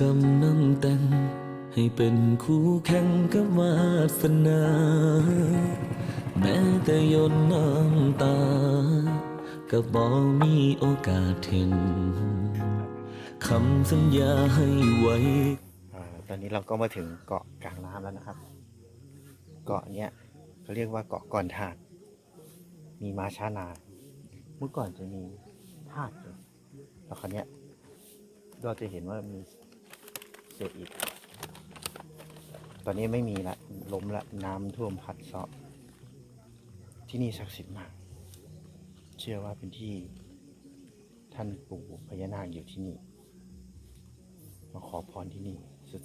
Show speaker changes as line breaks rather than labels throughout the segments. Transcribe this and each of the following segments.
กำน้ำแต่ง ให้เป็นคู่แข่งกับวาสนา แม้แต่ยนน้ำตา ก็บอกมีโอกาสเห็นคำสัญญาให้ไว้
อ่าตอนนี้เราก็มาถึงเกาะกลางน้ำแล้วนะครับ เกาะเนี้ยเขาเรียกว่าเกาะก่อนทาด มีมาช้านานเมื่อก่อนจะมีทาดอยู่แล้วคราวเนี้ยเราจะเห็นว่ามี เศษอิฐตอนนี้ไม่มีละล้มละน้ำท่วมพัดเซาะที่นี่ศักดิ์สิทธิ์มาก เชื่อว่าเป็นที่ท่านปู่พญานาคอยู่ที่นี่ มาขอพรที่นี่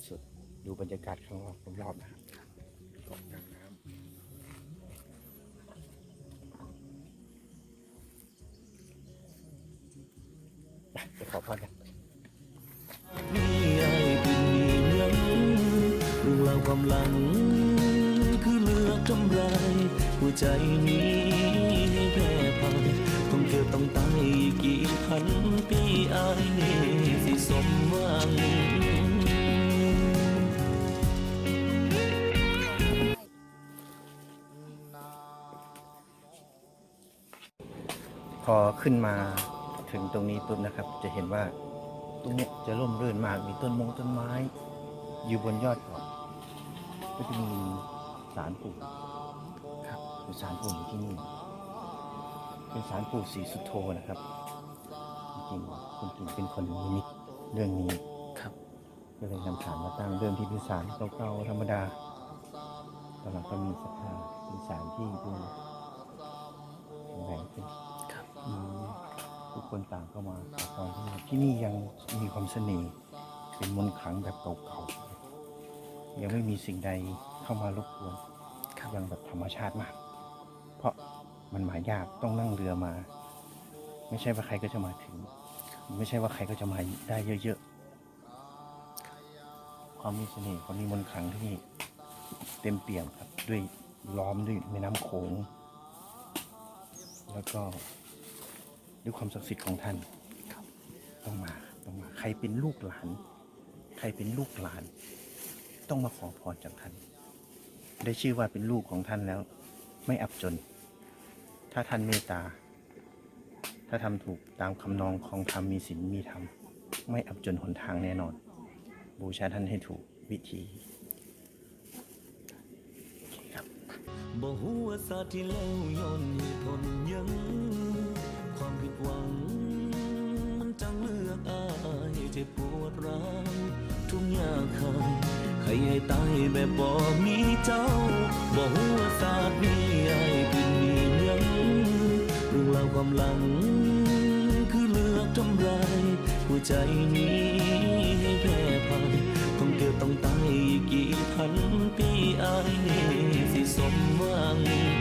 สุดๆ ดูบรรยากาศข้างรอบรอบๆนะครับเกน้ำไปขอพรกัน
ความหลัง คือเลือกทำลายหัวใจนี้แพ้พ่ายต้องเกิดต้องตายกี่พันปีอายนี่สิสมหวัง
พอขึ้นมาถึงตรงนี้ปุ๊บนะครับ จะเห็นว่าตรงนี้จะร่มรื่นมากมีต้นมงต้นไม้ อยู่บนยอดเกา ก็จะมีศาลปู่ครับมีศาลปู่อยู่ที่นี่ เป็นศาลปู่ศรีสุโธนะครับ จริงๆคุณกิ่งเป็นคนนิมิตเรื่องนี้
ครับ
ก็เลยนำศาลมาตั้งเริ่มที่เป็นศาลเก่าๆธรรมดาตอนหลังก็มีศรัทธาเป็นศาลที่ดูแข็งแรงขึ้น
ครับ
อืมทุกคนต่างเข้ามาขอพรที่นี่ที่นี่ยังมีความเสน่ห์เป็นมนต์ขลังแบบเก่าๆ ยังไม่มีสิ่งใดเข้ามารบกวนยังแบบธรรมชาติมาก เพราะมันมายากต้องนั่งเรือมา ไม่ใช่ว่าใครก็จะมาถึง ไม่ใช่ว่าใครก็จะมาได้เยอะๆ ความมีเสน่ห์ความมีมนต์ขลังที่นี่เต็มเปี่ยมครับ ด้วยล้อมด้วยแม่น้ำโขง แล้วก็ด้วยความศักดิ์สิทธิ์ของท่านต้องมาต้องมา ใครเป็นลูกหลาน ใครเป็นลูกหลาน ต้องมาขอพรจากท่าน ได้ชื่อว่าเป็นลูกของท่านแล้ว ไม่อับจน ถ้าท่านเมตตา ถ้าทำถูกตามคำนองของธรรมมีศีลมีธรรม ไม่อับจนหนทางแน่นอน บูชาท่านให้ถูกวิธีครับ
บ่ฮู้ว่าสาที่แล้วย้อนเหตุผลยัง ความผิดหวัง มันจังเลือกอายเจ็บปวดร้าวทุกอย่างคำ ให้ให้ตายแบบบ่มีเจ้าบ่ฮู้ว่าสาเหตุนี้อายเป็นมีหยังเรื่องราวความหลัง คือเลือกทำไรหัวใจนี้ให้แพ้พันต้องเกิดต้องตายกี่พันปีไอ้สิสมหวัง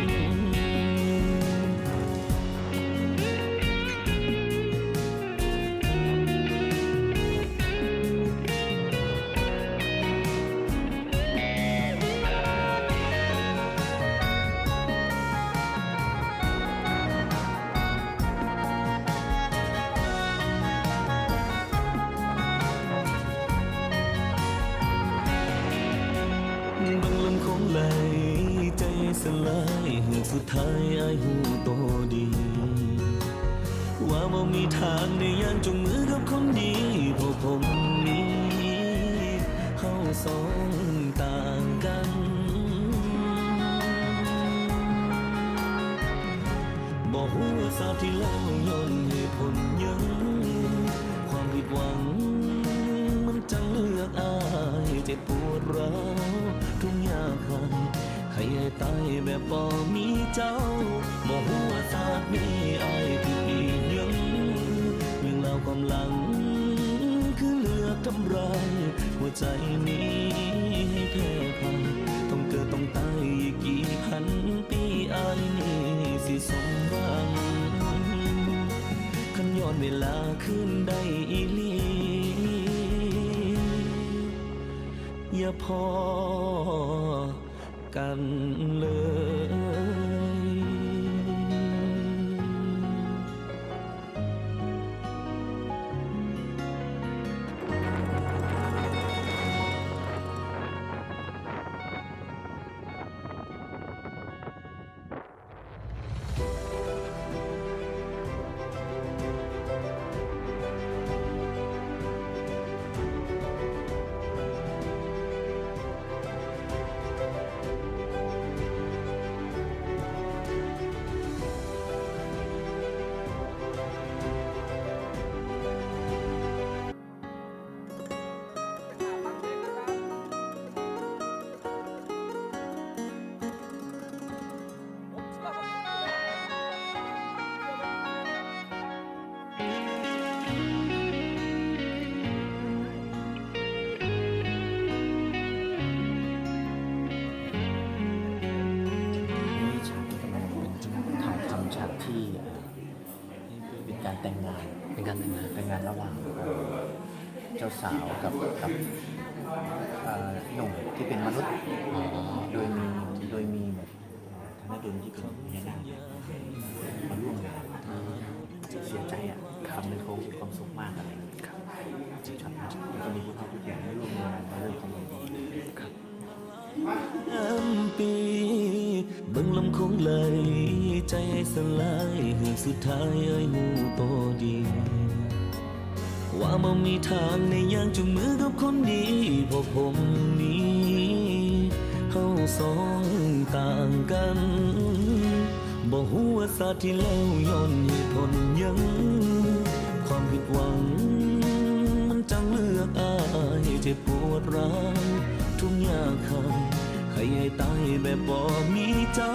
สุดท้ายอายหูโตดี ว่าบ่มีทางในยานจงมือกับคนดีเพราะผมนี้เฮาสองต่างกันบอกว่าสาที่แล้วย้อนเหตุผลยังความผิดหวัง มันจังเลือกอายเจ็บปวดร้าวทุกอย่างคัน ให้ให้ตายแบบบ่มีเจ้าบอกว่าสาดนี้อายผิดอีหยังเรื่องราวความหลัง คือเลือกทำร้ายหัวใจนี้ให้แพ้พ่ายต้องเกิดต้องตายอีกกี่พันปีอายนี่สิสมหวังขันย้อนเวลาขึ้นได้อีหลีอย่าพอ กันเลย
การแต่งงาน
เป็นการแต่งงาน
แต่งงานระหว่างเจ้าสาวกับกับเอ่อหนุ่มที่เป็นมนุษย์
อ๋อ
โดยมีโดยมีแบบธนดลที่เป็นพญานาคเนี่ยมาร่วมงานเสียใจอะทำให้เขามีความสุขมากอะไรอย่างเงี้ย
ครับ
ครับแล้วก็มีผู้เฒ่าผู้แก่มาร่วมงานมาเริ่มทำบุญ
ครับ
แอมปีเบิ่งลำคงไหลใจสลายเฮือสุดท้ายเอ้ยหมูโตดี ว่าบ่มีทางในย่างจุงมือกับคนดีพวกผมนี้เฮาสองต่างกันบ่ฮู้ว่าสาที่แล้วย้อนเหตุผลยัง ความผิดหวัง มันจังเลือกอายเจ็บปวดร้าวทุกอย่างคำ ใครให้ตายแบบบ่มีเจ้า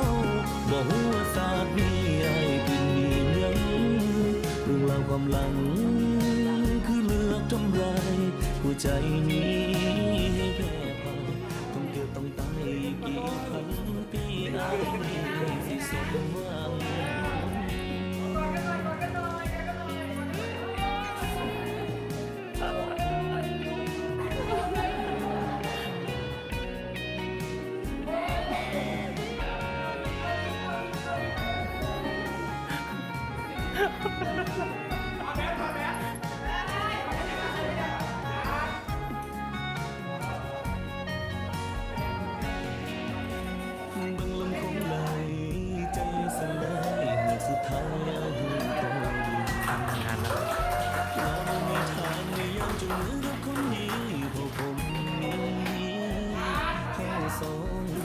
บ่ฮู้ว่าสาดนี้อายเป็นมีหยังเรื่องราวความหลัง คือเลือกทำลายหัวใจนี้ให้แพ้พ่ายต้องเกิดต้องตายกี่พันปีอายนี้สิสมหวัง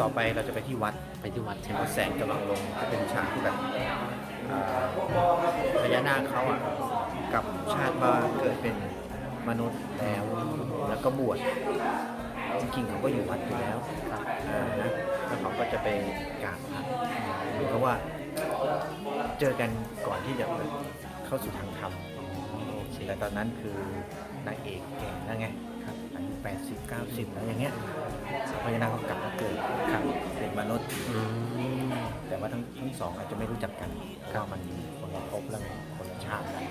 ต่อ
ไปเราจะไปที่วัด
ไปที่วัดใช่ไหม
แสงกำลังลงจะเป็นฉากที่แบบอ่าพญานาคเขาอะกลับชาติมาเกิดเป็นมนุษย์แล้วแล้วก็บวชจริงๆเขาก็อยู่วัดอยู่แล้วครับอ่านะแล้วเขาก็จะไปกราบพระเพราะว่าเจอกันก่อนที่จะเข้าสู่ทางธรรมแต่ตอนนั้นคือนางเอกแก่แล้วไง 80 90แล้วอย่างเงี้ยพญานาคเขากลับมาเกิดครับเป็นมนุษย์
อืม
แต่ว่าทั้งทั้งสองอาจจะไม่รู้จักกันก็มันคนละภพแล้วไงคนละชาติกัน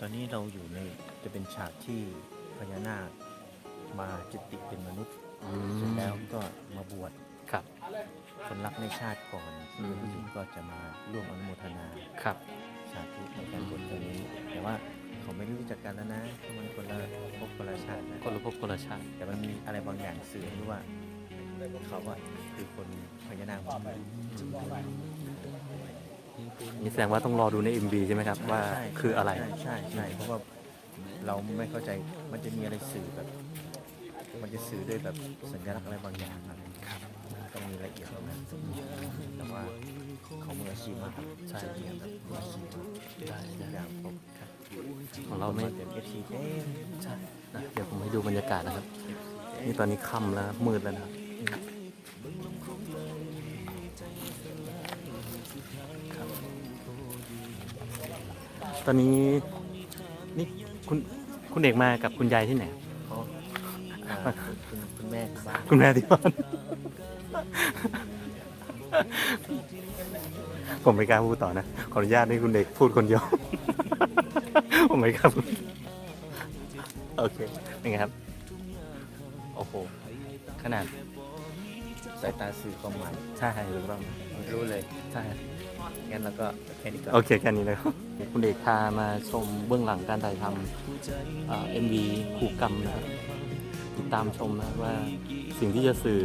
ตอนนี้เราอยู่ในจะเป็นฉากที่พญานาคมาจุติเป็นมนุษย์
อื
เสร็จ
ม
แล้วก็มาบวช
ครับ
คนรักในชาติก่อนที่เป็นผู้หญิงก็จะมาร่วมอนุโมทนา
ครับ
สาธุในการบวชครั้งนี้แต่ว่า เขาไม่ได้รู้จักกันแล้วนะเพราะมันคนละภพคนละชาตินะ
คนละภพคนละชาติ
แต่มันมีอะไรบางอย่างสื่อให้รู้ว่าเขาอะคือคนพญานาค
นี่แสดงว่าต้องรอดูใน MV ใช่ไหมครับ ว่า
ใช่
คืออะไร
ใช่ใช่ใช่เพราะว่าเราไม่เข้าใจมันจะมีอะไรสื่อแบบ มันจะสื่อด้วยแบบสัญลักษณ์อะไรบางอย่างอะไรครับต้องมีละเอียดตรงนั้นแต่ว่าเขามืออาชีพมากครับ
ใช่
เกี่ยวกับมืออาชีพมาก
ได้
ทุก
ได้
อย่างครบครับ
ของเราไม่
เต็มเอฟซีเต็ม
ใช่นะเดี๋ยวผมให้ดูบรรยากาศนะครับ
เอฟซีเต็ม
นี่ตอนนี้ค่ำแล้วมืดแล้วนะครับครับตอนนี้นี่คุณคุณเอกมากับคุณยายที่ไหน
เขาอ่าคุณคุณแม่ที่บ้าน
คุณแม่ที่บ้าน ผมไม่กล้าพูดต่อนะ ขออนุญาตให้คุณเอกพูดคนเดียว ผมไม่กล้าพูดโอเคเป็นไงครับ โอ้โห ขนาด
สายตาสื่อความหมาย
ใช่ถูกต้อง
รู้เลย
ใช่
งั้นเราก็แค่นี้ก่อน
โอเค แค่นี้นะครับ คุณเอกพามาชมเบื้องหลังการถ่ายทำเอ็มวีคู่กรรมนะครับ ติดตามชมนะว่าสิ่งที่จะสื่อ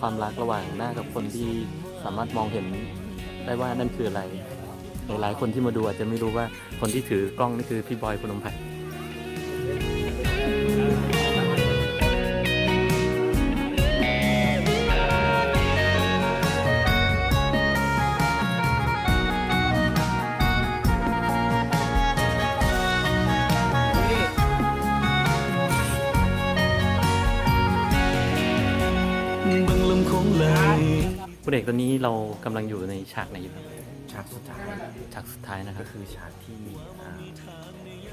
ความรักระหว่างหน้ากับคนที่สามารถมองเห็นได้ว่านั่นคืออะไร หลายๆคนที่มาดูอาจจะไม่รู้ว่าคนที่ถือกล้องนี่คือพี่บอยพนมไพร
เบิ่งลำคงไหล
คุณเอกตอนนี้เรากำลังอยู่ในฉากไหนอยู่ครับ
ฉากสุดท้าย
ฉากสุดท้ายนะค
ก็
รับ
คือฉากที่อ่า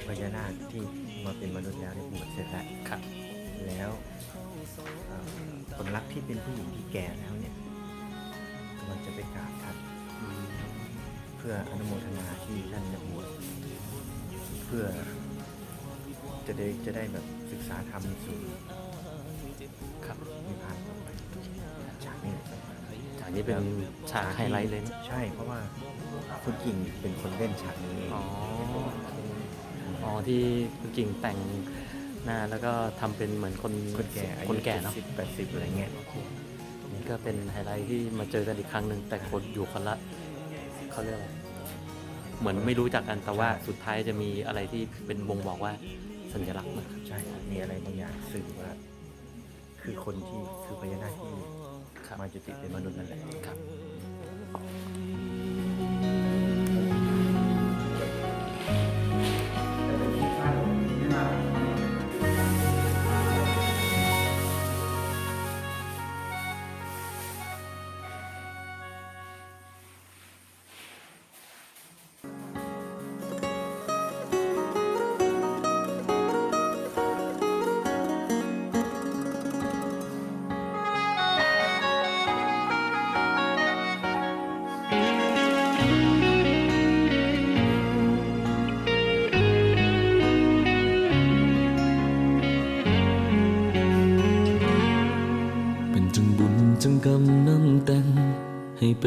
พญานาคที่มาเป็นมนุษย์แล้วได้บวชเสร็จแล้ว
ครับ
แล้วเอ่อคนรักที่เป็นผู้หญิงที่แก่แล้วเนี่ยกำลังจะไปกราบท่าน
อืม
เพื่อพื่ออนุโมทนาที่ท่านจะบวชเพื่อจะได้จะได้แบบศึกษาธรรมสู่
ครับา
กนี้
เป็นฉากไฮไลท์เลยนะ
ใช่เพราะว่าคุณกิ่งเป็นคนเล่นฉากนี้เอง
อ๋ออ๋อที่คุณกิ่งแต่งหน้าแล้วก็ทำเป็นเหมือนคน
คนแก่อายุ
คนแก่เนาะ
สิบแปดสิบอะไรเงี้ย
นี่ก็เป็นไฮไลท์ที่มาเจอกันอีกครั้งหนึ่งแต่คนอยู่คนละเขาเรียกอะไรเหมือนไม่รู้จักกันแต่ว่าสุดท้ายจะมีอะไรที่เป็นบ่งบอกว่าสัญลักษณ์นะครับ
ใช่มีอะไรบางอย่างสื่อว่า คือคนที่คือพญานาคที่
ครับ
มาจุติเป็นมนุษย์นั่นแหละ
ครับ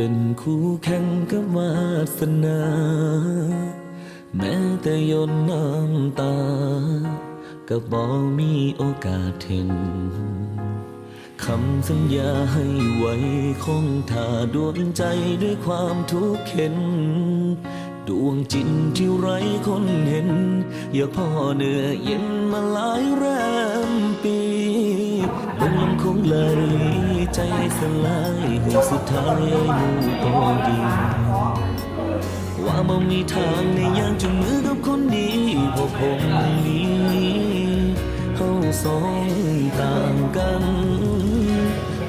เป็นคู่แข่งกับวาสนา แม้แต่ยนน้ำตา ก็บอกมีโอกาสเห็นคำสัญญาให้ไว้คงท่าดวงใจด้วยความทุกข์เข็น ดวงจิตที่ไร้คนเห็น อย่าพ่อเหนือเย็นมาหลายแรมปีบนลำ คงเลยใจสลายให้สุดท้ายมูตองดีว่าบ่มีทางในยางจุงมือกับคนดีพราะผมนี้เฮาสองต่างกัน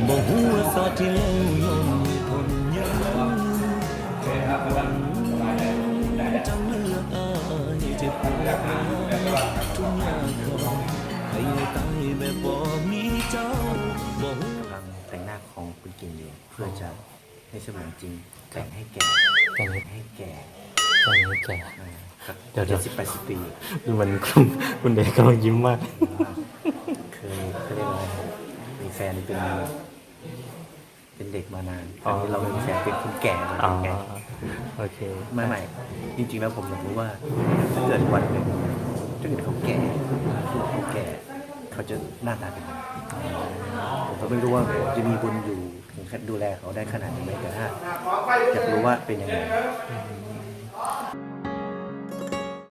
บ่ฮู้ว่าสาที่แล้วย่อมมีผลยังแค่หวังจังเลือกอายเจ็บปวดทุกอย่างขาให้ตายแบบบ่ จะ
ให้เสมือนจริงแต่งให้แก่
แต่งให้
ให้แก่
แต่งให้แก่
อ่าครับ
เดี๋ยวเดี๋ยว
สิบแปดสิบปี
ดูมันคุณคุณเด็กกำลังยิ้มมาก
เคยเขาเรียกว่าอะไรมีแฟนเป็นเป็นเด็กมานาน
อ๋อ
อันนี้เราเป็นแฟนเป็นคนแก่เลย
อ๋อ
แก่
โอเค
ไม่ไม่จริง ๆ แล้วผมอยากรู้ว่าถ้าเกิดวันหนึ่งถ้าเกิดเขาแก่เขาแก่ เขาจะหน้าตาเป็นยังไงผมก็ไม่รู้ว่าจะมีบุญอยู่ ถึงดูแลเขาได้ขนาดนี้ไหมแต่ถ้าอยากรู้ว่าเป็นยังไง